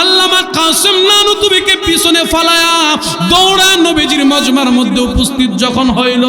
আল্লামা কাসেম নানুতুবিকে পিছনে ফালায়া দৌড়া নবীজির মজমার মধ্যে উপস্থিত যখন হইল,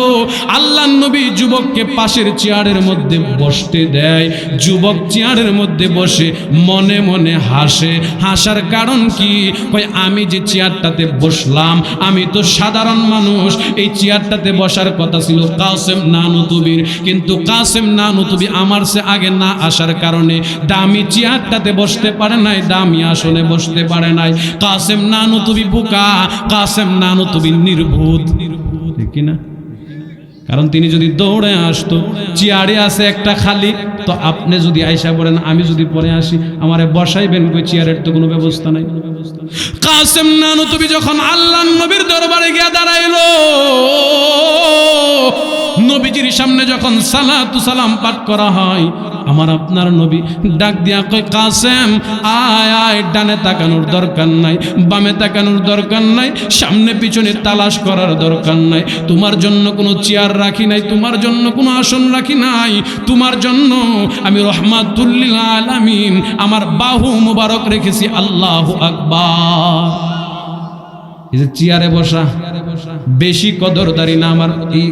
আল্লাহ নবী যুবককে পাশের চেয়ারের মধ্যে বসতে দেয়। যুবক চেয়ারের মধ্যে বসে মনে মনে হাসে। হাসার কারণ কি? কই আমি যে চেয়ারটাতে বসলাম, আমি তো সাধারণ মানুষ। এই চেয়ারটাতে বসার কথা ছিল কাসেম নানুতুবির। কিন্তু কাসেম নানুতুবি আমার সে আগে না আসার কারণে দামি চেয়ারটাতে বসতে পারে নাই, দামি আসনে বসতে পারে নাই। কাসেম নানুতুবি বোকা, কাসেম নানুতুবি নির্ভূত ঠিক না কারণ তিনি যদি দৌড়ে আসতো চেয়ারে আছে একটা খালি তো আপনি যদি আইসা পড়েন আমি যদি পরে আসি আমারে বসাইবেন কই চেয়ারের তো কোনো ব্যবস্থা নাই। কাসেম নানু তুমি যখন আল্লাহ নবীর দরবারে গিয়া দাঁড়াইলো নবীজির সামনে যখন সালাতু সালাম পাঠ করা হয় আমার আপনার নবী ডাক দিয়া কয়, কাসেম, আয় আয়, ডানে তাকানোর দরকার নাই, বামে তাকানোর দরকার নাই, সামনে পিছনে তালাশ করার দরকার নাই, তোমার জন্য কোনো চেয়ার রাখি নাই, তোমার জন্য কোনো আসন রাখি নাই, তোমার জন্য আমি রহমাতুল্লিল আলামিন, আমার বাহু মুবারক রেখেছি, আল্লাহ আকবার। এই যে চেয়ারে বসা, বেশি কদরদারি না, আমার এই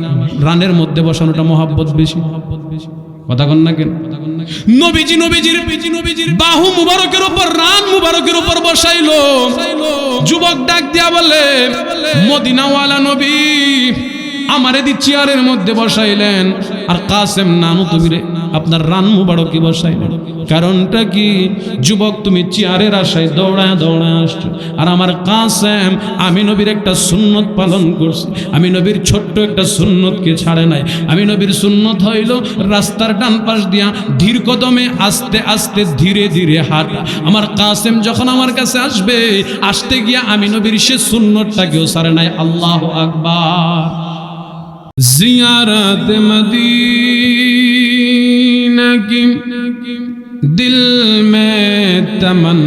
রানের মধ্যে বসানোটা মহাব্বত বেশি। কথা কন না কেন? নবীজি, নবীজির বাহু মুবারকের উপর, রান মুবারকের উপর বসাইলো। যুবক ডাক দিয়া বলে, মদিনাওয়ালা নবী আমারে দি চেয়ারের মধ্যে বসাইলেন। আর কাসেম নানু তুমি রে, আপনার রান মুবারকি বসাইলেন। কারণটা কি? যুবক, তুমি চেয়ারের আশায় দৌড়া দৌড়া আসছো। আর আমার কাসেম, আমি নবীর একটা সুন্নত পালন করছি। আমি নবীর ছোট্ট একটা সুন্নতকে ছাড়ে নাই। আমি নবীর সুন্নত হইল রাস্তার ডান পাশ দিয়া ধীর কদমে আস্তে আস্তে ধীরে ধীরে হাঁটা। আমার কাসেম যখন আমার কাছে আসবে, আসতে গিয়া আমি নবীর সে সুন্নতটাকেও ছাড়ে নাই। আল্লাহ আকবার। زیارت مدینہ کی دل میں تمنا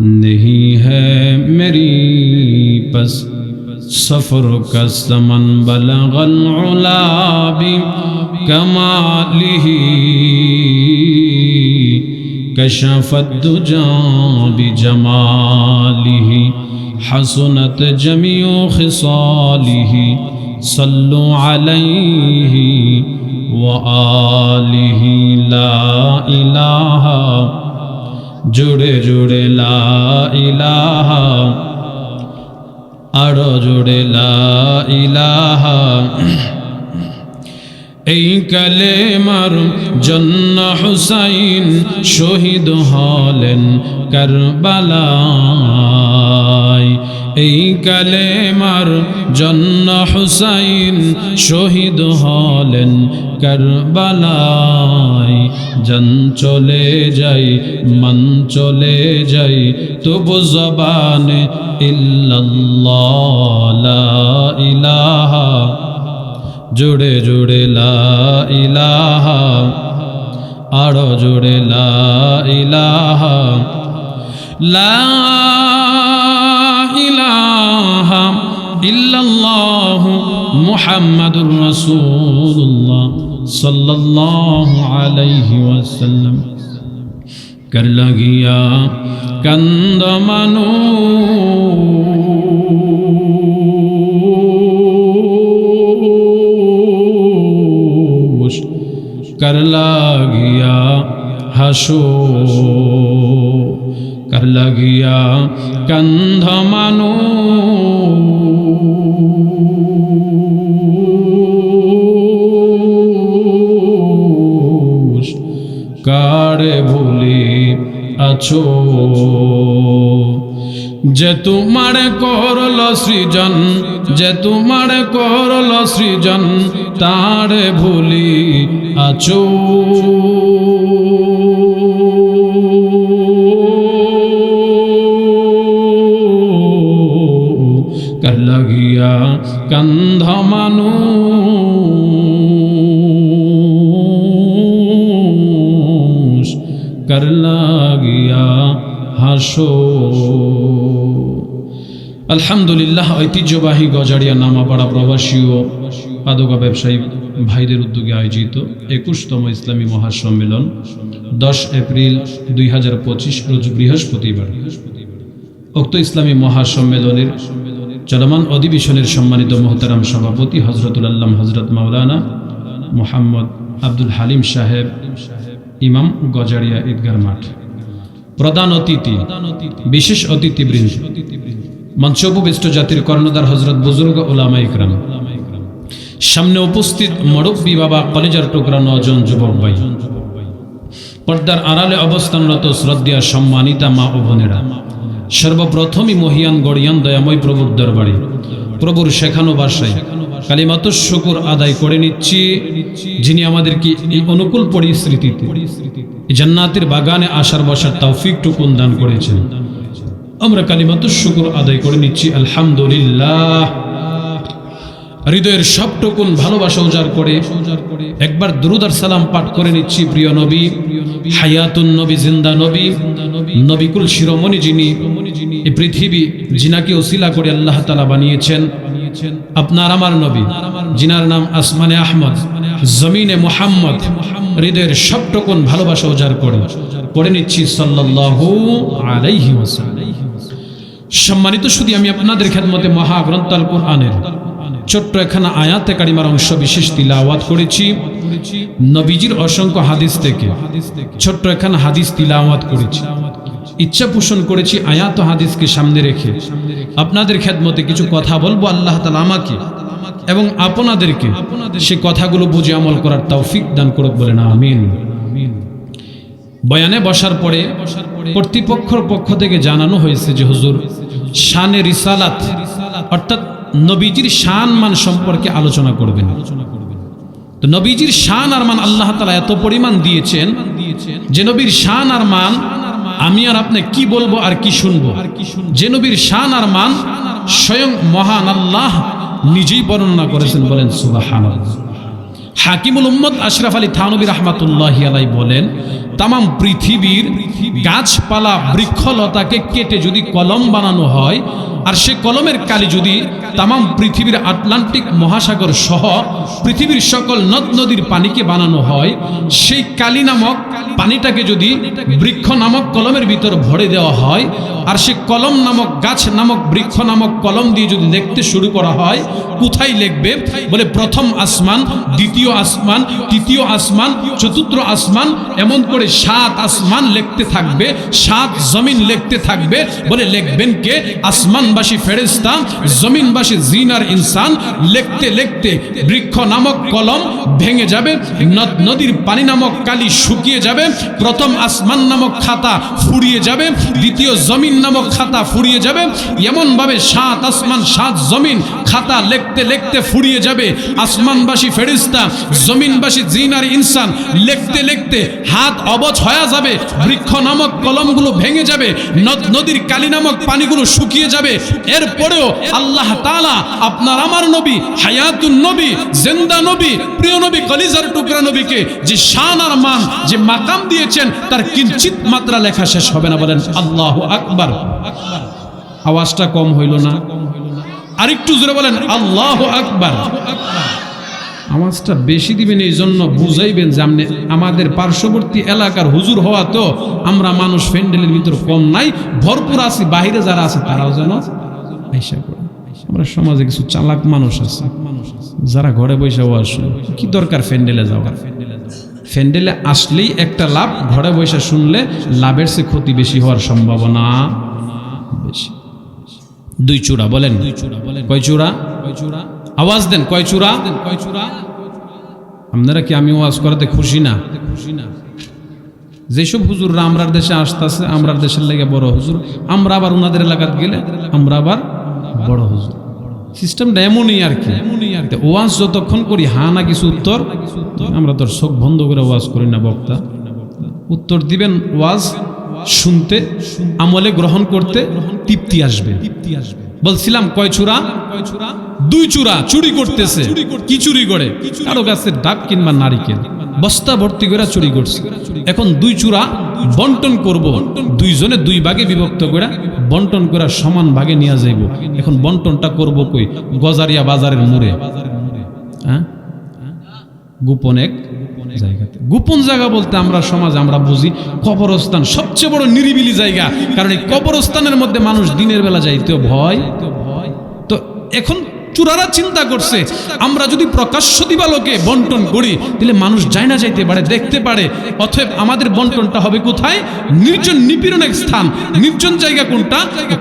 نہیں ہے میری پس سفر کا سمن بلغ العلا کمالی کشفت بھی جمالی حسنت جميع خصاله صلوا عليه وآله لا إله জুড়ে জুড়ে লা ইলাহা আরো জুড়ে লা ইলাহা এই কালেমার জন্য হুসাইন শহীদ হলেন কারবালায়। এই কালেমার জন্য হুসাইন শহীদ হলেন কারবালায়। জন চলে যাই, মন চলে যাই, তবু জবানে ইল্লাল্লাহ ইলাহা জুড়ে জুড়ে ইলাহা, আরও জুড়ে ইলাহা। ইলাহা ইল্লাল্লাহু মুহাম্মাদুর রাসূলুল্লাহ সাল্লাল্লাহু আলাইহি ওয়াসাল্লাম। কর লাগিয়া কন্দ মানুষ কর লাগিয়া হাসো কর লাগিয়া কন্ধ মানুষ কারে ভুলি আছো যে তোমার করল সৃজন যে তোমার করল সৃজন তারে ভুলি আছো। লাগিয়া কন্ধ মানুষ কর লাগিয়া হাসো। আলহামদুলিল্লাহ, ঐতিহ্যবাহী গজারিয়া নামাপাড়া প্রবাসী ও পাদুকা ব্যবসায়ী ভাইদের উদ্যোগে আয়োজিত একুশতম ইসলামী মহাসম্মেলন দশ এপ্রিল দুই হাজার পঁচিশ রোজ বৃহস্পতিবার। উক্ত ইসলামী মহাসম্মেলনের চলমান অধিবেশনের সম্মানিত মোহতারাম সভাপতি হজরতুল আল্লাহ হজরত মাওলানা মোহাম্মদ আব্দুল হালিম সাহেব, ইমাম গজারিয়া ঈদগার মাঠ। প্রধান অতিথি, বিশেষ অতিথিবৃন্দ মঞ্চে উপবিষ্ট জাতির কর্ণধার হজরত বুজুর্গ ওলামা ইকরাম। সামনে উপস্থিত মরব্বী বাবা কলেজার টুকরা নজন যুবক ভাই। পর্দার আড়ালে অবস্থানরত শ্রদ্ধা সম্মানিতা মা ও বোনেরা, সর্বপ্রথমই মহিয়ান গড়িয়ান দয়াময় প্রভুর দরবারে, প্রভুর শেখানো ভাষায় কালিমাত শুকুর আদায় করে নিচ্ছি, যিনি আমাদেরকে এই অনুকূল পরিস্থিতিতে জান্নাতের বাগানে আসার বসার তৌফিক টুকুন দান করেছেন। আমরা কালিমাত শুকুর আদায় করে নিচ্ছি, আলহামদুলিল্লাহ। হৃদয়ের সবটুকুন ভালোবাসা উজাড় করে একবার দুরুদার সালাম পাঠ করে নিচ্ছি প্রিয় নবী, হায়াতুন নবী, জিন্দা নবী, নবিকুল শিরোমণি যিনি এই পৃথিবী জিনাকে ওসিলা করে আল্লাহ তালা বানিয়েছেন। আপনার আমার নবী, জিনার নাম আসমানে আহমদ, জমিনে মোহাম্মদ, হৃদয়ের সবটুকুন ভালোবাসা উজাড় করে, পড়ে নিচ্ছি সাল্লাল্লাহু আলাইহি সম্মানিত শুধু আমি আপনাদের খেদমতে মহাগ্রন্থ আল কোরআনের ছোট্ট এখানে আয়াতে কারিমার অংশ বিশেষ তিলাওয়াত করেছি। নবীজির অসংখ্য হাদিস থেকে ছোট্ট এখানে হাদিস তিলাওয়াত করেছি। ইচ্ছা পোষণ করেছি আয়াত হাদিসকে সামনে রেখে। আপনাদের খেদমতে কিছু কথা বলব আল্লাহ তালা আমাকে এবং আপনাদেরকে সে কথাগুলো বুঝে আমল করার তৌফিক দান করুক বলে না আমিন। বয়ানে বসার পরে কর্তৃপক্ষর পক্ষ থেকে জানানো হয়েছে যে হুজুর, শানে রিসালাত, অর্থাৎ নবীজির শান মান সম্পর্কে আলোচনা করবেন। তো নবীজির শান আর মান আল্লাহ তালা এত পরিমাণ দিয়েছেন যে নবীর শান আর মান আমি আর আপনি কি বলব আর কি শুনব? যে নবীর শান আর মান স্বয়ং মহান আল্লাহ নিজেই বর্ণনা করেছেন বলেন সুবাহান হাকিমুল উম্মদ আশরাফ আলী থানবী রহমাতুল্লাহ আলাই বলেন তাম পৃথিবীর গাছপালা বৃক্ষলতাকে কেটে যদি কলম বানানো হয়, আর সে কলমের কালি যদি তাম পৃথিবীর আটলান্টিক মহাসাগর সহ পৃথিবীর সকল নদ নদীর পানিকে বানানো হয়, সেই কালি নামক পানিটাকে যদি বৃক্ষ নামক কলমের ভিতর ভরে দেওয়া হয়, আর সে কলম নামক গাছ নামক বৃক্ষ নামক কলম দিয়ে যদি লিখতে শুরু করা হয়, কোথায় লিখবে? বলে প্রথম আসমান, দ্বিতীয় আসমান, তৃতীয় আসমান, চতুর্থ আসমান, এমন করে সাত আসমান লিখতে থাকবে, সাত জমিন লিখতে থাকবে। বলে লিখবেন কে? আসমানবাসী ফেরেস্তা জমিনবাসী জিনার ইনসান। লিখতে লিখতে বৃক্ষ নামক কলম ভেঙে যাবে, নদ নদীর পানি নামক কালি শুকিয়ে যাবে প্রথম আসমান নামক খাতা ফুরিয়ে যাবে, দ্বিতীয় জমিন নামক খাতা ফুরিয়ে যাবে, এমনভাবে সাত আসমান, সাত জমিন খাতা লিখতে লিখতে ফুরিয়ে যাবে। আসমানবাসী ফেরিস্তা জমিনবাসী জিনার ইনসান লিখতে লিখতে হাত অবচ হয়ে যাবে, বৃক্ষ নামক কলমগুলো ভেঙে যাবে, নদ, নদীর কালি নামক পানিগুলো শুকিয়ে যাবে। এরপরেও আল্লাহ তালা আপনার আমার নবী, হায়াতুন নবী, জেন্দা নবী, প্রিয় নবী, কলিজার টুকরা নবীকে যে শান আর মান, যে মাকাম দিয়েছেন, তার কিঞ্চিত মাত্রা লেখা শেষ হবে না বলেন, আল্লাহ আকবার। আওয়াজটা কম হইল না। আরেকটু জোরে বলেন, আল্লাহ আকবার। আওয়াজটা বেশি দিবেন এই জন্য বুঝাইবেন যে আপনি আমাদের পার্শ্ববর্তী এলাকার হুজুর হওয়া তো আমরা মানুষ ফ্যান্ডেলের ভিতর কম নাই, ভরপুর আছি, বাহিরে যারা আছে তারাও যেন আমরা সমাজে কিছু চালাক মানুষ আছে, যারা ঘরে বসে আসে কি দরকার ফ্যান্ডেলে যাওয়া ফ্যান্ডেলে আসলেই একটা লাভ ঘরে বসে শুনলে লাভের সে ক্ষতি বেশি হওয়ার সম্ভাবনা বেশি। দুই চূড়া বলেন। দুই চূড়া বলেন। কয় চূড়া? কয় চূড়া? আওয়াজ দেন কয় চূড়া? কয় চূড়া? আপনারা কি আমি ওয়াজ করাতে খুশি না? খুশি না যেসব হুজুররা আমরার দেশে আসতেছে আমরার দেশের লেগে বড় হুজুর আমরা আবার ওনাদের এলাকাত গেলে আমরা আবার বড় হুজুর। সিস্টেমটা এমনই আর কি। এমনই আর কি ওয়াজ যতক্ষণ করি, হা না কিছু উত্তর, আমরা চোখ বন্ধ করে ওয়াজ করি না বক্তা। উত্তর দিবেন ওয়াজ, শুনতে, আমলে গ্রহণ করতে তৃপ্তি আসবে। তৃপ্তি আসবে বলছিলাম কয় চূড়া? দুই চূড়া, চুরি করতেছে, কি চুরি করে? কারও গাছের ডাব কিংবা নারিকেল বস্তা ভর্তি করে চুরি করছে। এখন দুই চূড়া বন্টন করব। দুইজনে দুই ভাগে বিভক্ত করে বন্টন করে সমান ভাগে নিয়ে যাইব। এখন বন্টনটা করব কই? গজারিয়া বাজারের মোড়ে। হ্যাঁ? গোপন এক জায়গাতে। গোপন জায়গা বলতে আমরা সমাজ আমরা বুঝি কবরস্থান সবচেয়ে বড় নিরিবিলি জায়গা। কারণ এই কবরস্থানের মধ্যে মানুষ দিনের বেলা যাইতেও ভয়। তো এখন চূড়ারা চিন্তা করছে। আমরা যদি প্রকাশ্য দিবালোকে বন্টন করি, তাহলে মানুষ যায় না যাইতে পারে, দেখতে পারে। অতএব আমাদের বন্টনটা হবে কোথায়? নির্জন নিপীড়ন এক স্থান। নির্জন জায়গা কোনটা?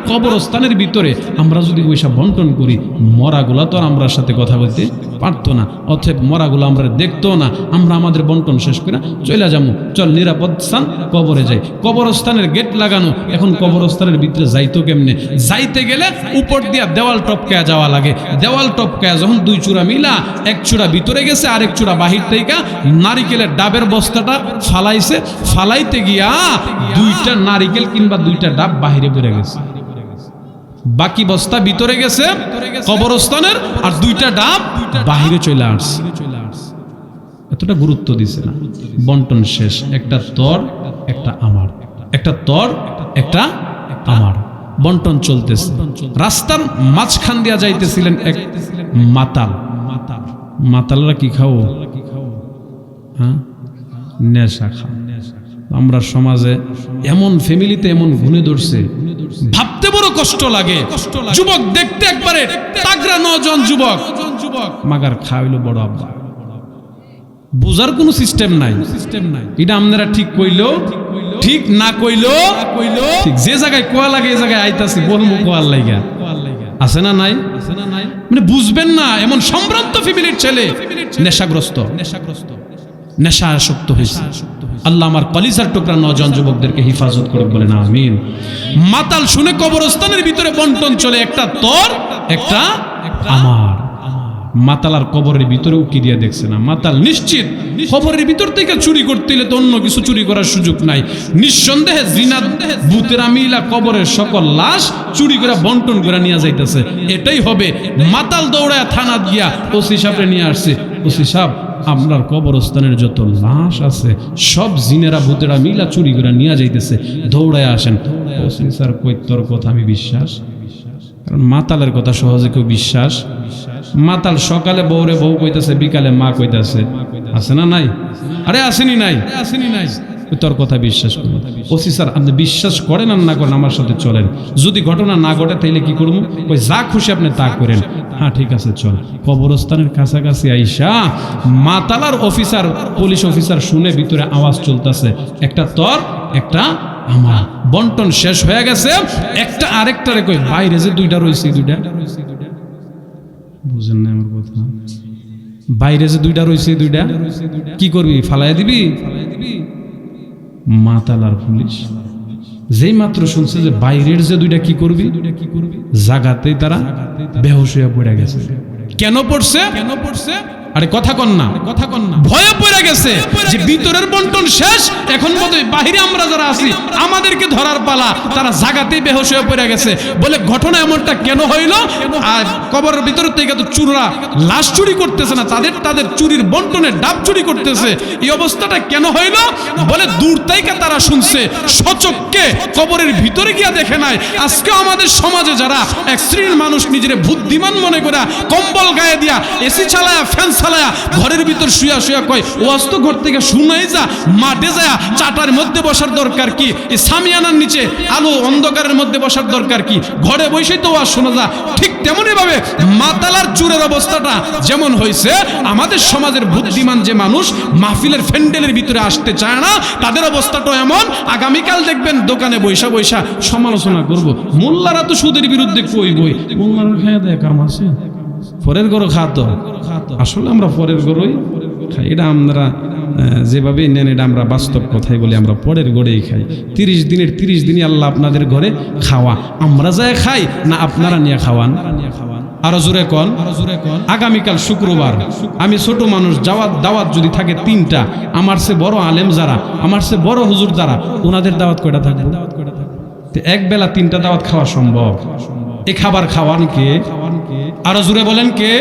কবরস্থানের ভিতরে। আমরা যদি ওইসব বন্টন করি, মরাগুলা তো আমরা সাথে কথা বলতে পারতো না, অতএব মরাগুলো আমরা দেখতো না। আমরা আমাদের বন্টন শেষ করে চলে যাব। চল নিরাপদ স্থান, কবরে যাই। কবরস্থানের গেট লাগানো। এখন কবরস্থানের ভিতরে যাইতো কেমনে? যাইতে গেলে উপর দিয়া দেওয়াল টপকায়া যাওয়া লাগে। দেওয়াল টপকায়া যখন দুই চূড়া মিলা, এক চূড়া ভিতরে গেছে আর এক চূড়া বাহির থেকে নারিকেলের ডাবের বস্তাটা ফালাইছে। ফালাইতে গিয়া দুইটা নারিকেল কিংবা দুইটা ডাব বাহিরে বেড়ে গেছে। বাকি বস্তা ভিতরে গেছে, কবরস্থানের, আর দুইটা ডাব বাহিরে চলে আসছে। এতটা গুরুত্ব দিছে না। বন্টন শেষ। একটা তর, একটা আমার। একটা তর, একটা আমার। বন্টন চলতেছে। রাস্তার মাঝখান দিয়া যাইতেছিলেন এক মাতাল। মাতাল মাতালরা কি খাও হ্যাঁ? নেশা খাও আমরা সমাজে এমন ফ্যামিলিতে এমন গুণে ধরছে। ভাবতে বড় কষ্ট লাগে। যুবক দেখতে একবারে তাগরা নজন যুবক। যুবক মাগার খাওয়াইলো বড় আব্বা। বুঝার কোনো সিস্টেম নাই। সিস্টেম নাই এটা আপনারা ঠিক কইলো, ঠিক না কইলো কইলো ঠিক যে জায়গায় কোয়া লাগে এই জায়গায় আইতাছি, বলব কোয়ার লাইগা। আছে না নাই? আছে না নাই মানে বুঝবেন না, এমন সম্ভ্রান্ত ফ্যামিলির ছেলে নেশাগ্রস্ত নেশাগ্রস্ত নেশা আসক্ত হয়েছে। আল্লাহ আমার কলিজার টুকরা নজন যুবকদেরকে হিফাজত করে না, আমিন। মাতাল শুনে কবরস্থানের ভিতরে বন্টন চলে, একটা তোর, একটা আমার। মাতাল আর কবরের ভিতরে উকি দিয়ে দেখছে না। মাতাল নিশ্চিত কবরের ভিতর থেকে চুরি করতে তো অন্য কিছু চুরি করার সুযোগ নাই। নিঃসন্দেহে জিনা ভূতেরা মিলা কবরের সকল লাশ চুরি করে বন্টন করে নিয়ে যাইতেছে। এটাই হবে। মাতাল দৌড়ায় থানা গিয়া ওসি সাহেবরে নিয়ে আসছে। ওসি সাহেব আপনার কবরস্থানের যত লাশ আছে, সব জিনেরা ভূতেরা মিলা চুরি করে নিয়ে যাইতেছে। দৌড়ায় আসেন। স্যার, কই তোর কথা আমি বিশ্বাস? কারণ মাতালের কথা সহজে কেউ বিশ্বাস? মাতাল সকালে বউরে বউ কইতাছে, বিকালে মা কইতাছে। আছে না নাই? আরে আসেনি নাই আসেনি নাই? তোর কথা বিশ্বাস করুন। ওসি স্যার, আপনি বিশ্বাস করেন আর না করেন, আমার সাথে চলেন। যদি ঘটনা না ঘটে, তাইলে কি করব ওই যা খুশি আপনি তা করেন। হ্যাঁ ঠিক আছে, চল। কবরস্থানের কাছাকাছি আইসা মাতালার অফিসার, পুলিশ অফিসার শুনে ভিতরে আওয়াজ চলতেছে। একটা তর, একটা আমার বন্টন শেষ হয়ে গেছে। একটা আরেকটারে কই, বাইরে যে দুইটা রয়েছে দুইটা। বুঝেন না আমার কথা। বাইরে যে দুইটা রয়েছে দুইটা। কি করবি ফালাই দিবি? মাতালার পুলিশ। যেই মাত্র শুনছে যে বাইরের যে দুইটা কি করবি, জাগাতেই তারা বেহস হয়ে পড়ে গেছে। কেন পড়ছে কেন পড়ছে? আরে কথা কন না। কথা কন না। ভয়ে পড়ে গেছে যে ভিতরের বন্টন শেষ এখন বোধহয় বাহিরে আমরা যারা আছি আমাদেরকে ধরার পালা তারা জাগাতেই বেহোশ হয়ে পড়ে গেছে। বলে ঘটনা এমনটা কেন হইল? আর কবরের ভিতর থেকে তো চুররা লাশ চুরি করতেছে না তাদের তাদের চুরির বন্টনের ডাব চুরি করতেছে। এই অবস্থাটা কেন হইল? বলে দূর থেকে তারা শুনছে সচককে কবরের ভিতরে গিয়া দেখে নাই। আজকে আমাদের সমাজে যারা এক শ্রেণির মানুষ নিজের বুদ্ধিমান মনে করে কম্বল গায়ে দিয়া এসি চালায়া ফ্যান চালায়া ঘরের ভিতর শুয়া শুয়া কয়, ওয়াজ ঘর থেকে শুনাই যা, মাঠে যায় চাটার মধ্যে বসার দরকার কি? এই সামিয়ানার নিচে আলো অন্ধকারের মধ্যে বসার দরকার কি? ঘরে বসেই তো ওয়াজ শোনা যা। ঠিক তেমনই ভাবে মাতালার চুরের অবস্থাটা যেমন হয়েছে আমাদের সমাজের বুদ্ধিমান যে মানুষ মাহফিলের ফ্যান্ডেলের ভিতরে আসতে চায় না, তাদের অবস্থাটা এমন। আগামীকাল দেখবেন দোকানে বৈশা বৈশা সমালোচনা করব। মোল্লারা তো সুদের বিরুদ্ধে কই বই? মোল্লারা খায় দেয়, কাম আছে? পরের গরো খাতো আসলে আমরা পরের গরোই খাই। এটা আমরা আহ, যেভাবে নেন এটা আমরা বাস্তব কথাই বলি আমরা পরের গড়েই খাই। তিরিশ দিনের তিরিশ দিনই আল্লাহ আপনাদের ঘরে খাওয়া। আমরা যায় খাই না আপনারা নিয়ে খাওয়ান? আরও জোরে কন। আগামীকাল শুক্রবার আমি ছোট মানুষ যাওয়াত দাওয়াত যদি থাকে তিনটা আমার সে বড় আলেম যারা আমার সে বড় হুজুর যারা ওনাদের দাওয়াত কয়টা থাকবে? তো এক বেলা তিনটা দাওয়াত খাওয়া সম্ভব। এ খাবার খাওয়ান কে? আর জুড়ে বলেন কে?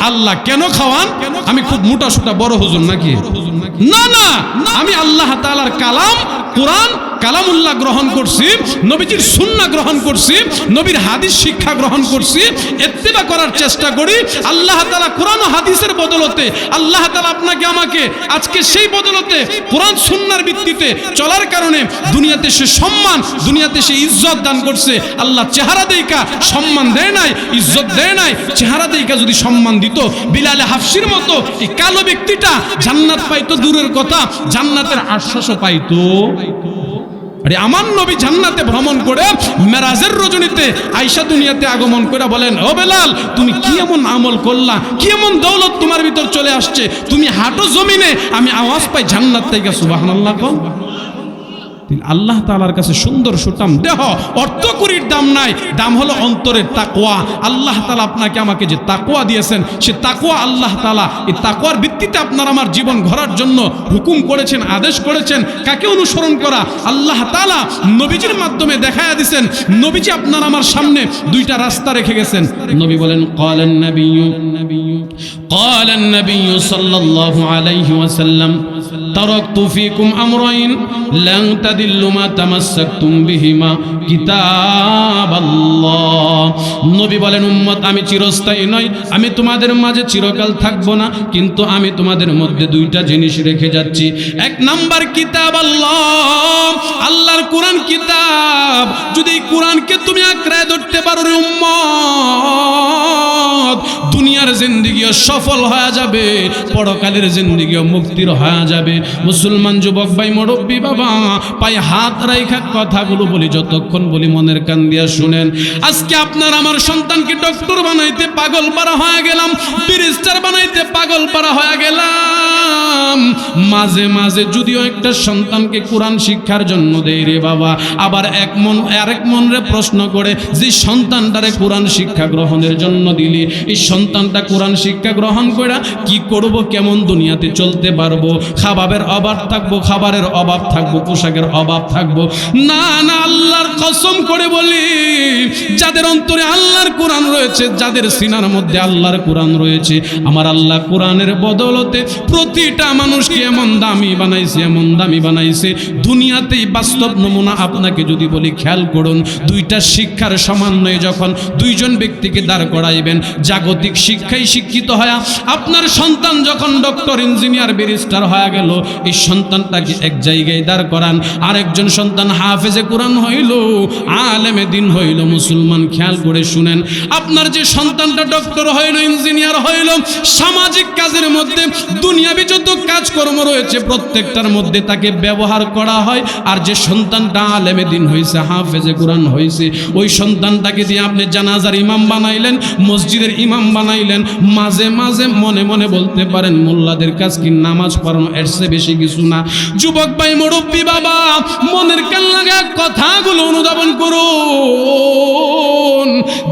আল্লাহ কেন খাওয়ান? আমি খুব মোটা সোটা বড় হুজুর নাকি? না না, আমি আল্লাহ তালার কালাম, কোরআন কালামুল্লাহ গ্রহণ করছি, নবীজির সুন্না গ্রহণ করছি, নবীর হাদিস শিক্ষা গ্রহণ করছি, এত্তেবা করার চেষ্টা করি। আল্লাহ তালা কোরআন হাদিসের বদলতে, আল্লাহ তালা আপনাকে, আমাকে আজকে সেই বদলতে কোরআন সুন্নার ভিত্তিতে চলার কারণে দুনিয়াতে সে সম্মান, দুনিয়াতে সে ইজ্জত দান করছে। আল্লাহ চেহারা দেইকা সম্মান দেয় নাই, ইজ্জত দেয় নাই। চেহারা দেইকা যদি সম্মান দিত, বিলালে হাফসির মতো এই কালো ব্যক্তিটা জান্নাত পাইতো, দূরের কথা, জান্নাতের আশ্বাসও পাইতো। আরে আমার নবী জান্নাতে ভ্রমণ করে মেরাজের রজনীতে আইসা দুনিয়াতে আগমন করে বলেন, ও বেলাল, তুমি কি এমন আমল করলা? কি এমন দৌলত তোমার ভিতর চলে আসছে? তুমি হাঁটো জমিনে, আমি আওয়াজ পাই জান্নাত থেকে, সুবহানাল্লাহ তিনি আল্লাহ তালার কাছে সুন্দর সুটাম দেহ অর্থকুরির দাম নাই, দাম হলো অন্তরের তাকোয়া আল্লাহ তালা আপনাকে আমাকে যে তাকোয়া দিয়েছেন, সে তাকোয়া আল্লাহ তালা এই তাকোয়ার ভিত্তিতে আপনার আমার জীবন ঘরার জন্য হুকুম করেছেন, আদেশ করেছেন, কাকে অনুসরণ করা? আল্লাহ তালা নবীজির মাধ্যমে দেখায় দিছেন, নবীজি আপনার আমার সামনে দুইটা রাস্তা রেখে গেছেন। নবী বলেন কলেন নবী কলেন নবী সাল্লাহ আলাইহি ওয়াসাল্লাম তারাকতু ফিকুম আমরাইন, লান তাদিল্লু মা তামাসসাকতুম নবী বলেন, উম্মত, আমি চিরস্থায়ী নই। আমি তোমাদের মাঝে চিরকাল থাকব না, কিন্তু আমি তোমাদের মধ্যে দুইটা জিনিস রেখে যাচ্ছি। এক নাম্বার কিতাব আল্লাহ আল্লাহর কোরআন কিতাব। যদি কোরআনকে তুমি আঁকড়ায় ধরতে পারো রে দুনিয়ার জিন্দিগিও সফল হয়ে যাবে, পরকালের জিন্দিগিও মুক্তির হয়ে যাবে। মুসলমান যুবক ভাই, মুরব্বী বাবা, পায়ে হাত রাইখা কথাগুলো বলি যতক্ষণ বলি মনের কান দিয়া শুনেন। আজকে আপনার আমার সন্তানকে ডক্টর বানাইতে পাগল পারা হয়ে গেলাম ব্যারিস্টার বানাইতে পাগল পারা হয়ে গেলাম। মাঝে মাঝে যদিও একটা সন্তানকে কোরআন শিক্ষার জন্য দেয় রে বাবা, আবার এক মন, আরেক মনরে প্রশ্ন করে, যে সন্তানটারে কোরআন শিক্ষা গ্রহণের জন্য দিলি, এই সন্তানটা কোরআন শিক্ষা গ্রহণ করে কি করব, কেমন দুনিয়াতে চলতে পারব? খাবারের অভাব থাকব, খাবারের অভাব থাকব, পোশাকের অভাব থাকব। না না, আল্লাহর কসম করে বলি, যাদের অন্তরে আল্লাহর কোরআন রয়েছে, যাদের সিনার মধ্যে আল্লাহর কোরআন রয়েছে, আমার আল্লাহ কোরআনের বদলতে প্রতিটা মানুষকে এমন দামি বানাইছে, এমন দামি বানাইছে। দুনিয়াতেই বাস্তব নমুনা আপনাকে যদি বলি, খেয়াল করুন, দুইটা শিক্ষার সমন্বয়ে যখন দুইজন ব্যক্তিকে দাঁড় করাইবেন। জাগতিক শিক্ষায় শিক্ষিত হয়া, আপনার সন্তান যখন ডক্টর, ইঞ্জিনিয়ার, ব্যারিস্টার হয়ে গেল, এই সন্তানটাকে এক জায়গায় দাঁড় করান। আরেকজন সন্তান হাফেজে কোরআন হইল, আলেমে দিন হইল, মুসলমান, খেয়াল করে শুনেন। আপনার যে সন্তানটা ডক্টর হইল, ইঞ্জিনিয়ার হইল, সামাজিক কাজের মধ্যে দুনিয়াবি যত কাজকর্ম রয়েছে, প্রত্যেকটার মধ্যে তাকে ব্যবহার করা হয়। আর যে সন্তানটা আলেমে দিন হয়েছে হাফেজে কোরআন হয়েছে ওই সন্তানটাকে দিয়ে আপনি জানাজার ইমাম বানাইলেন, মসজিদের ইমাম বানাইলেন, মাঝে মাঝে মনে মনে বলতে পারেন, মোল্লাদের কাজ কি নামাজ পড়ানো, এর চেয়ে বেশি কিছু না। যুবক ভাই, মুরব্বী বাবা, মনের কান লাগা কথাগুলো অনুধাবন করুন।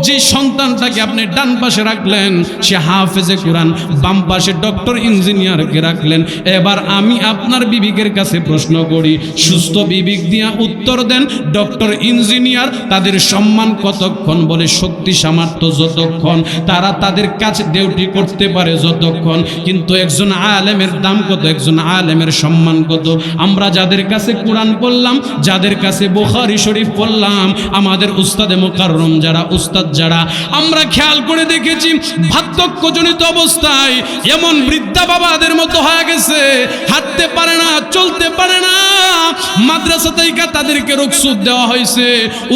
যে সন্তানটাকে আপনি ডান পাশে রাখলেন, সে হাফেজে কোরআন, বাম পাশে ডক্টর, ইঞ্জিনিয়ারকে রাখলেন এবার আমি আপনার বিবেকের কাছে প্রশ্ন করি, সুস্থ বিবেক দিয়া উত্তর দেন ডক্টর ইঞ্জিনিয়ার, তাদের সম্মান কতক্ষণ বলে, শক্তি সামর্থ্য যতক্ষণ, তারা তাদের কাছে ডিউটি করতে পারে যতক্ষণ, কিন্তু একজন আলেমের দাম কত, একজন আলেমের সম্মান কত? আমরা যাদের কাছে কোরআন পড়লাম, যাদের কাছে বোখারি শরীফ পড়লাম, আমাদের উস্তাদে মোকাররম যারা, উস্তাদ যারা, আমরা খেয়াল করে দেখেছি বার্ধক্যজনিত অবস্থায় এমন বৃদ্ধা বাবাদের মতো হয়ে গেছে হাঁটতে পারে না চলতে পারে না। মাদ্রাসা থেকে তাদেরকে রুকসুদ দেওয়া হয়েছে।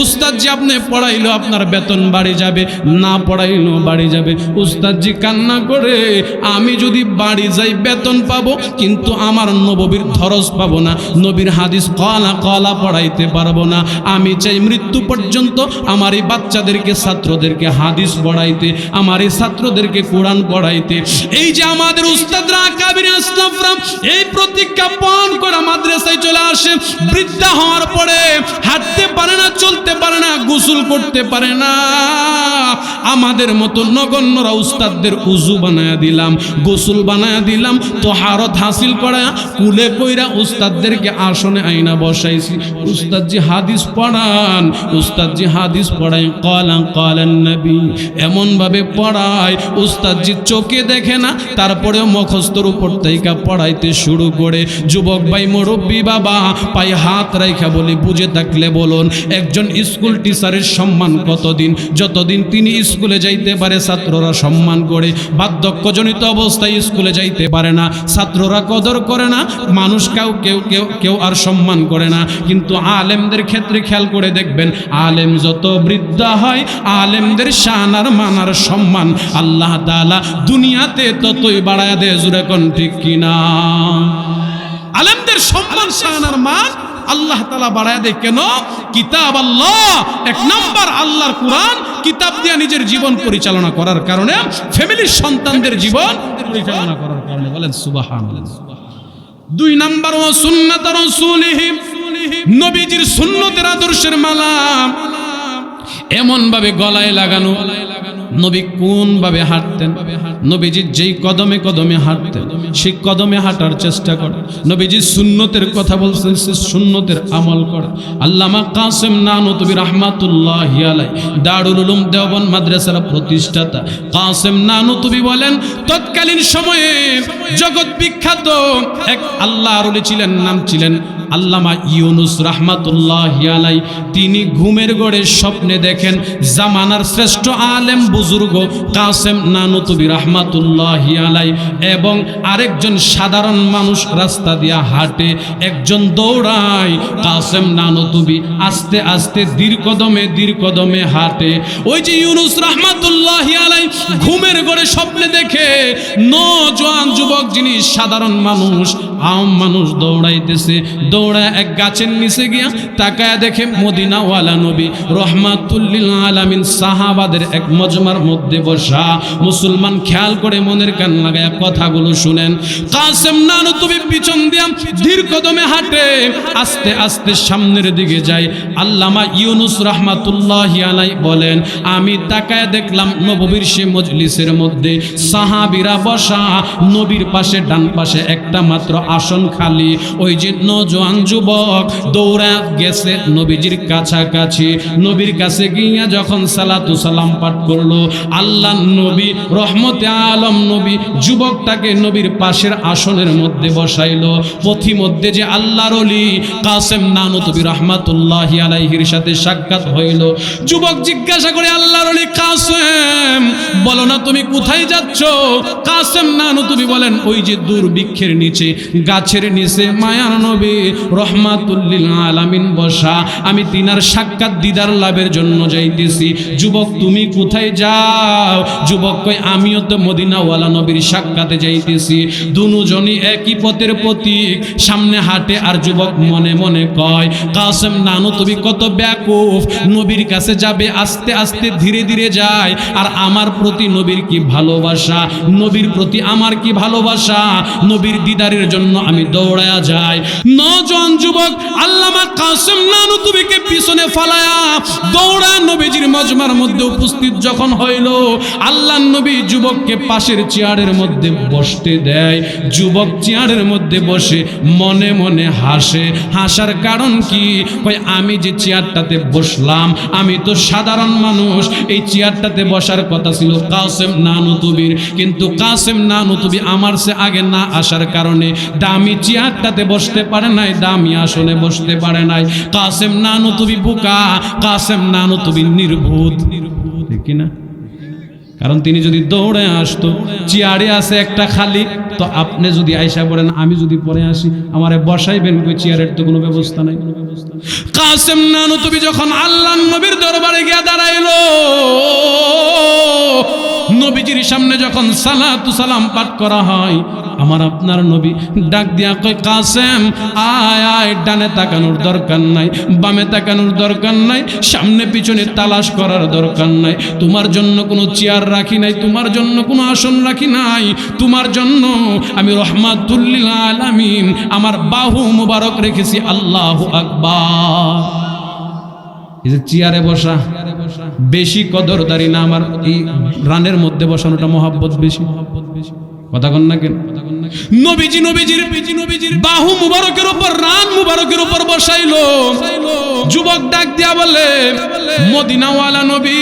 উস্তাদ যে আপনি পড়াইলো, আপনার বেতন বাড়ি যাবে, না পড়াইলো বাড়ি যাবে। উস্তাদজি কান্না করে, আমি যদি বাড়ি যাই বেতন পাবো, কিন্তু আমার নববীর ধরস পাবো না। নবীর হাদিস কলা কলা পড়াইতে পারব না। আমি চাই মৃত্যু পর্যন্ত আমার এই বাচ্চাদেরকে, ছাত্রদেরকে হাদিস পড়াইতে, আমার এই ছাত্রদেরকে কোরআন পড়াইতে। এই যে আমাদের উস্তাদরা, কাবির আসলাফরা এই প্রতিজ্ঞা পান করে মাদ্রাসায় চলে আসে, বৃদ্ধা হওয়ার পরে হাঁটতে পারে না, চলতে পারে না, গোসল করতে পারে না। আমাদের মতো নগণ্যরা উস্তাদদের উজু বানায়া দিলাম, গোসল বানায়া দিলাম, তোহারত হাসিল করা কুলে কইরা উস্তাদদেরকে আসনে আইনা বসাইছি। উস্তাদজি হাদিস পড়ান, উস্তাদজি হাদিস পড়াই কলা কলান নবী এমন ভাবে পড়ায়, উস্তাদজি চোখে দেখে না, তারপরেও মুখস্থর উপর থেকে পড়াইতে শুরু করে যুবক ভাই, মুরব্বী বাবা, পায়ে হাত রাইখা বলি, বুঝে থাকলে বলুন, একজন স্কুল টিচারের সম্মান কতদিন? যতদিন তিনি স্কুলে যাইতে পারে, ছাত্ররা সম্মান করে। বার্ধক্যজনিত অবস্থায় স্কুলে যাইতে পারে না, ছাত্ররা কদর করে না, মানুষ কেউ কেউ কেউ কেউ আর সম্মান করে না। কিন্তু আলেমদের ক্ষেত্রে খেয়াল করে দেখবেন, আলেম যত বৃদ্ধা হয়, আলেমদের শানার মানার সম্মান আল্লাহ তাআলা দুনিয়াতে ততই বাড়ায় দেয় জুড়ে কোন ঠিক কিনা? আলেমদের সম্মান শানার মান আল্লাহ তালা বাড়ায় দেয়। কেন? কিতাব আল্লাহ এক নম্বর আল্লাহর কোরআন কিতাব দিয়া নিজের জীবন পরিচালনা করার কারণে ফ্যামিলির সন্তানদের জীবন পরিচালনা করার কারণে বলেন সুবাহান দুই নাম্বার ও সুন্নাত রাসূলিহি। নবীজির সুন্নতের আদর্শের মালা এমন ভাবে গলায় লাগানো। নবী কোন ভাবে হাঁটতেন? নবীজি যেই কদমে কদমে হাঁটতেন, সেই কদমে হাঁটার চেষ্টা করে নবীজি সুন্নতের কথা বলছেন, সে সুন্নতের আমল করে আল্লামা কাসেম নানতবি রাহমাতুল্লাহ আলাই দারুল উলুম দেওবন মাদ্রাসার প্রতিষ্ঠাতা। কাসেম নানতবি বলেন, তৎকালীন সময়ে জগৎ বিখ্যাত এক আল্লাহ ছিলেন, নাম ছিলেন আল্লামা ইউনুস রাহমাতুল্লাহ আলাই তিনি ঘুমের গড়ে স্বপ্নে দেখেন জামানার শ্রেষ্ঠ আলেম বুজুর্গ কাসেম নানুতুবি রাহমাতুল্লাহ আলাই এবং আরেকজন সাধারণ মানুষ রাস্তা দিয়া হাঁটে, একজন দৌড়ায় কাসেম নানুতুবি আস্তে আস্তে দীর কদমে দীর হাঁটে। ওই যে ইউনুস রাহমাতুল্লাহ আলাই ঘুমের গড়ে স্বপ্নে দেখে নজওয়ান যুবক যিনি সাধারণ মানুষ আম মানুষ দৌড়াইতেছে, দৌড়ায় এক গাছের নিচে গিয়া তাকায় দেখে মদিনাওয়ালা নবী রহমাতুল্লিল আলামিন সাহাবাদের এক মজমার মধ্যে বসা। মুসলমান খেয়াল করে মনের কান লাগায় কথাগুলো শুনেন, কাসেম নানু, তুমি পিছন দিয়া ধীর কদমে হাঁটে, আস্তে আস্তে সামনের দিকে যায় আল্লামা ইউনুস রহমাতুল্লাহ আলাই বলেন, আমি তাকায় দেখলাম নববীর সে মজলিসের মধ্যে সাহাবিরা বসা, নবীর পাশে ডান পাশে একটা মাত্র আসন খালি। ওই যে নজওয়ান যুবক দৌড়া গেছে নবীজির কাছাকাছি। নবীর কাছে গিয়া যখন সালাতু সালাম পাঠ করল, আল্লাহ নবী, রহমতে আলম নবী যুবকটাকে নবীর পাশের আসনের মধ্যে বসাইলো। পথি মধ্যে যে আল্লাহর অলি কাসেম নানুতবি রহমাতুল্লাহি আলাইহির সাথে সাক্ষাৎ হইল। যুবক জিজ্ঞাসা করে, আল্লাহর অলি কাসেম, বলো না তুমি কোথায় যাচ্ছ? কাসেম নানু তুমি বলেন, ওই যে দুর্ভিক্ষের নিচে গাছের নিচে মায়ার নবী রহমাতুল্লিল আলামিন বসা। আমি তিনার সাক্ষাৎ দিদার লাভের জন্য যাইতেছি। যুবক, তুমি কোথায় যাও? যুবক কই আমিও তো মদিনাওয়ালা নবীর সাক্ষাতে যাইতেছি। দুজনই একই পথের প্রতীক। সামনে হাঁটে আর যুবক মনে মনে কয়, কাসেম নানু, তুমি কত ব্যাকুফ। নবীর কাছে যাবে, আস্তে আস্তে ধীরে ধীরে যায়। আর আমার প্রতি নবীর কি ভালোবাসা? নবীর প্রতি আমার কি ভালোবাসা? নবীর দিদারের জন্য আমি দৌড়ায়া যাই। নজন যুবক, আল্লামা কাসেম নানু তুমিকে পিছনে ফালায়া দৌড়া নবীজির মজমার মধ্যে উপস্থিত যখন হইল, আল্লাহ নবী যুবককে পাশের চেয়ারের মধ্যে বসতে দেয়। যুবক চেয়ারের মধ্যে বসে মনে মনে হাসে। হাসার কারণ কি? কই আমি যে চেয়ারটাতে বসলাম, আমি তো সাধারণ মানুষ। এই চেয়ারটাতে বসার কথা ছিল কাসেম নানুতুবির। কিন্তু কাসেম নানুতুবি আমার সে আগে না আসার কারণে দামি চেয়ারটাতে বসতে পারে নাই, দামি আসনে বসতে পারে নাই। কাসেম নানুতুবি বুকা। কাসেম নানুতুবি নির্ভূত। ঠিক কিনা? কারণ তিনি যদি দৌড়ে আসতো, চেয়ারে আছে একটা খালি, তো আপনি যদি আয়সা পড়েন, আমি যদি পরে আসি, আমারে বসাইবেন কই, চেয়ারের তো কোনো ব্যবস্থা নাই। কাসেম নানু, তুমি যখন আল্লাহ নবীর দরবারে গিয়া দাঁড়াইলো, নবীজির সামনে যখন সালাতু সালাম পাঠ করা হয় আমার আপনার নবী ডাক দিয়া কয়, কাসেম, আয় আয়, ডানে তাকানোর দরকার নাই, বামে তাকানোর দরকার নাই, সামনে পিছনে তালাশ করার দরকার নাই, তোমার জন্য কোনো চেয়ার রাখি নাই, তোমার জন্য কোনো আসন রাখি নাই, তোমার জন্য আমি রহমাতুল্লিল আলামিন, আমার বাহু মুবারক রেখেছি, আল্লাহ আকবার। এই যে চেয়ারে বসা, বেশি কদরদারি না, আমার এই রানের মধ্যে বসানোটা মহাব্বত বেশি। কথা কন না কেন? নবীজি নবীজির বাহু মুবারকের উপর রান মুবারকের উপর বসাইলো। যুবক ডাক দিয়া বলে মদিনাওয়ালা নবী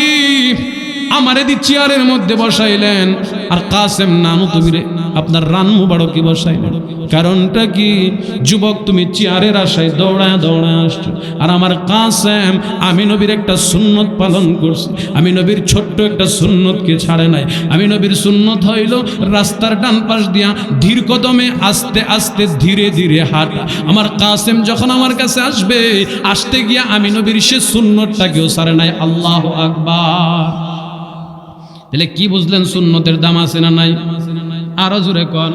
আমারে দি চেয়ারের মধ্যে বসাইলেন। আর কাসেম নানু তুমি রে আপনার রান মুবারকি বসাইলেন। কারণটা কি? যুবক, তুমি চেয়ারের আশায় দৌড়ায় দৌড়ায় আসছো। আর আমার কাসেম, আমি নবীর একটা সুন্নত পালন করছি। আমি নবীর ছোট্ট একটা সুন্নতকে ছাড়ে নাই। আমি নবীর সুন্নত হইল রাস্তার ডান পাশ দিয়া ধীর কদমে আস্তে আস্তে ধীরে ধীরে হাঁটা। আমার কাসেম যখন আমার কাছে আসবে, আসতে গিয়া আমি নবীর সে সুন্নতটাকেও ছাড়ে নাই। আল্লাহ আকবার। তাহলে কি বুঝলেন সুন্নতের দাম আছে না নাই? আরও জোরে কন।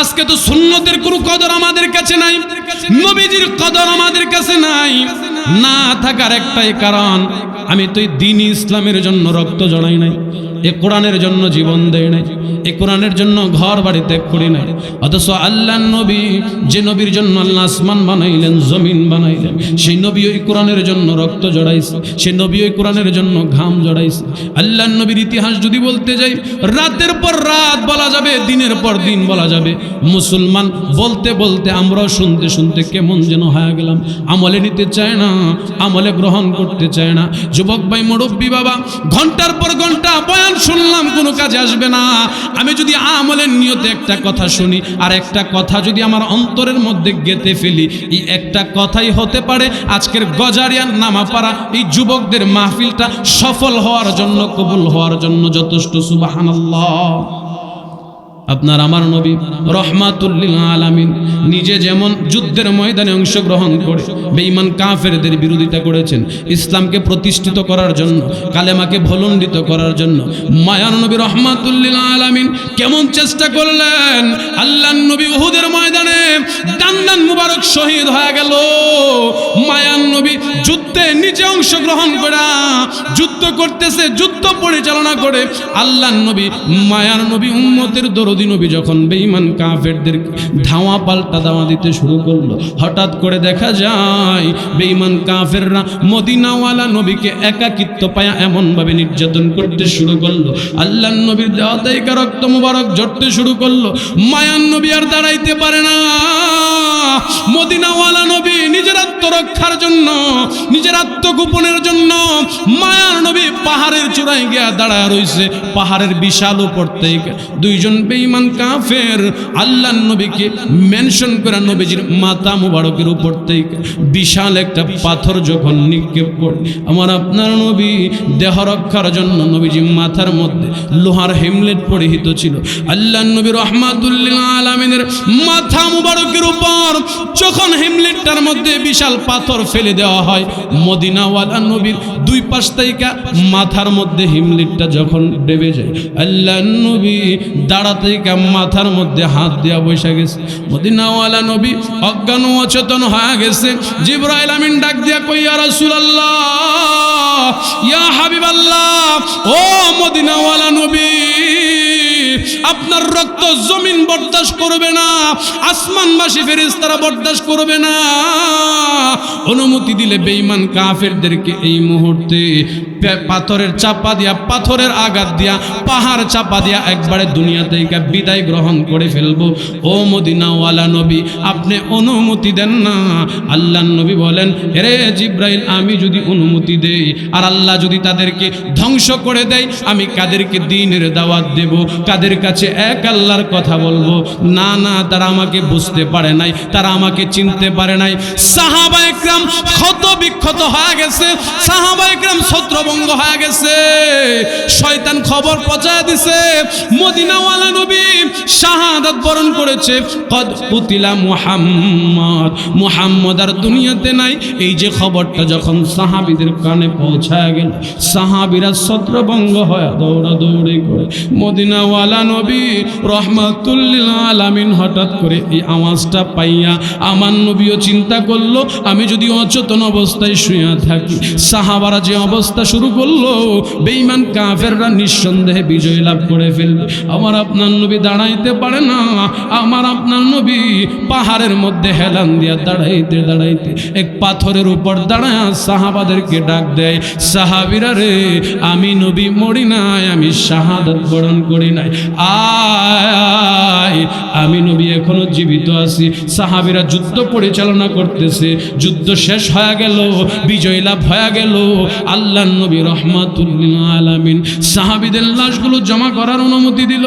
আজকে তো সুন্নতের কোনো কদর আমাদের কাছে নাই, নবীজির কদর আমাদের কাছে নাই। না থাকার একটাই কারণ, আমি তো দিন ইসলামের জন্য রক্ত জড়াই নাই। এ কোরআনের জন্য জীবন দেয় নাই, এ কোরআনের জন্য ঘর বাড়ি ত্যাগ করি নাই। অথচ আল্লাহ নবী যে নবীর জন্য আল্লাহ আসমান বানাইলেন, জমিন বানাইলেন, সেই নবী ওই কোরআনের জন্য রক্ত জড়াইছে, সেই নবী ওই কোরআনের জন্য ঘাম জড়াইছে। আল্লাহ নবীর ইতিহাস যদি বলতে যাই, রাতের পর রাত বলা যাবে, দিনের পর দিন বলা যাবে। মুসলমান বলতে বলতে আমরাও শুনতে শুনতে কেমন যেন হয়ে গেলাম। আমলে নিতে চায় না, আমলে গ্রহণ করতে চায় না। যুবক ভাই, মুরব্বী বাবা, ঘণ্টার পর ঘণ্টা বয়ান শুনলাম, কোনো কাজে আসবে না। আমি যদি আমলের নিয়তে একটা কথা শুনি, আর একটা কথা যদি আমার অন্তরের মধ্যে গেতে ফেলি, এই একটা কথাই হতে পারে, আজকের গজারিয়ান নামাপাড়া এই যুবকদের মাহফিলটা সফল হওয়ার জন্য, কবুল হওয়ার জন্য যথেষ্ট, সুবাহানাল্লাহ। আপনার আমার নবী রহমাতুল্লিল আলামিন নিজে যেমন যুদ্ধের ময়দানে অংশগ্রহণ করে বেঈমান কাফেরদের বিরোধিতা করেছেন, ইসলামকে প্রতিষ্ঠিত করার জন্য, কালেমাকে ভলন্ডিত করার জন্য মায়ান নবী রহমাতুল্লিল আলামিন কেমন চেষ্টা করলেন? আল্লাহ নবী উহুদের ময়দানে দান্দান মুবারক শহীদ হয়ে গেল। মায়ান নবী যুদ্ধে নিজে অংশগ্রহণ করা, যুদ্ধ করতেছে, যুদ্ধ পরিচালনা করে আল্লাহ নবী, মায়ার নবী উম্মতের দরদি নবী যখন বেঈমান কাফেরদের ধাওয়া পাল্টা দাওয়া দিতে শুরু করল, হঠাৎ করে দেখা যায় বেঈমান কাফেররা মদিনাওয়ালা নবীকে একাকিত্ব পায়া এমনভাবে নির্যাতন করতে শুরু করল। আল্লাহ নবীর দেওয়া দায়িকা রক্ত মুবারক ঝরতে শুরু করল। মায়ান নবী আর দাঁড়াইতে পারে না। মদিনাওয়ালা নবী নিজের আত্মরক্ষার জন্য, নিজের আত্মগোপনের জন্য মায়ার নবী পাহাড়ের চূড়ায় গিয়া দাঁড়ায় রইছে। পাহাড়ের বিশাল উপর থেকে দুইজন বেঈমান কাফের, আল্লাহ নবীকে মেনশন করে নবীজির মাথা মুবারকের উপর থেকে বিশাল একটা পাথর যখন নিক্ষেপ করে, আমার আপনার নবী দেহ রক্ষার জন্য নবীজি মাথার মধ্যে লোহার হেমলেট পরিহিত ছিল। আল্লাহ নবী রহমাতুল্লিল আলমিনের মাথা মুবারকের উপর যখন হেমলেটটার মধ্যে বিশাল পাথর ফেলে দেওয়া হয়, মদিনাওয়ালা নবীর দুই পাশ থেকে মাথার মধ্যে হিমলিটটা যখন ডেবে যায়, আল্লাহ নবী দাঁড়া থেকে মাথার মধ্যে হাত দেওয়া বসে গেছে। মদিনাওয়ালা নবী অজ্ঞান অচেতন হয়ে গেছে। জিব্রাইল আমিন ডাক দিয়া কইয়া রাসূলুল্লাহ, ইয়া ও মদিনাওয়ালা নবী, আপনার রক্ত জমিন বরদাস্ত করবে না, আসমানবাসী ফেরেশতারা বরদাস্ত করবে না। অনুমতি দিলে বেঈমান কাফেরদেরকে এই মুহূর্তে পাথরের চাপা দিয়া, পাথরের আঘাত দিয়া, পাহাড় চাপা দিয়া একবারে দুনিয়া থেকে বিদায় গ্রহণ করে ফেলব। ও মদিনাওয়ালা নবী, আপনি অনুমতি দেন না। আল্লাহ নবী বলেন রে জিব্রাইল, আমি যদি অনুমতি দেই, আর আল্লাহ যদি তাদেরকে ধ্বংস করে দেয়, আমি কাদেরকে দিনের দাওয়াত দেব, কাদের কাছে এক আল্লাহর কথা বলব? না না, তারা আমাকে বুঝতে পারে নাই, তারা আমাকে চিনতে পারে নাই। সাহাবা একরাম ক্ষত বিক্ষত হয়ে গেছে, সাহাবা একরাম ছত্রভঙ্গ হয়ে গেছে। শয়তান খবর পৌঁছায় দিছে, মদিনাওয়ালা নবী শাহাদাত বরণ করেছে। কদ পুতিলা মুহাম্মদ মুহাম্মদ আর দুনিয়াতে নাই। এই যে খবরটা যখন সাহাবীদের কানে পৌঁছায় গেল, সাহাবীরা ছত্রভঙ্গ হয় দৌড়া দৌড়ি করে, মদিনাওয়ালা নবী রহমাতুল্লিল আলামিন হঠাৎ করে এই আওয়াজটা পাইয়া আমার নবীও চিন্তা করল, আমি যদি অচেতন অবস্থায় শুয়ে থাকি, সাহাবারা যে অবস্থা শুরু করল, বেঈমান কাফেররা নিঃসন্দেহে বিজয় লাভ করে ফেলবে। আমার আপনার নবী দাঁড়াইতে পারে না, আমার আপনার নবী পাহাড়ের মধ্যে হেলান দিয়া দাঁড়াইতে দাঁড়াইতে এক পাথরের উপর দাঁড়ায় সাহাবাদেরকে ডাক দেয়, সাহাবিরা রে, আমি নবী মরি নাই, আমি শাহাদাত বরণ করি নাই। আয় আমি নবী এখনও জীবিত আছি। সাহাবিরা যুদ্ধ পরিচালনা করতেছে। যুদ্ধ যুদ্ধ শেষ হয়ে গেল, বিজয় লাভ হয়ে গেল। আল্লাহ নবী রহমাতুল্লিন আলামিন সাহাবিদের লাশগুলো জমা করার অনুমতি দিল।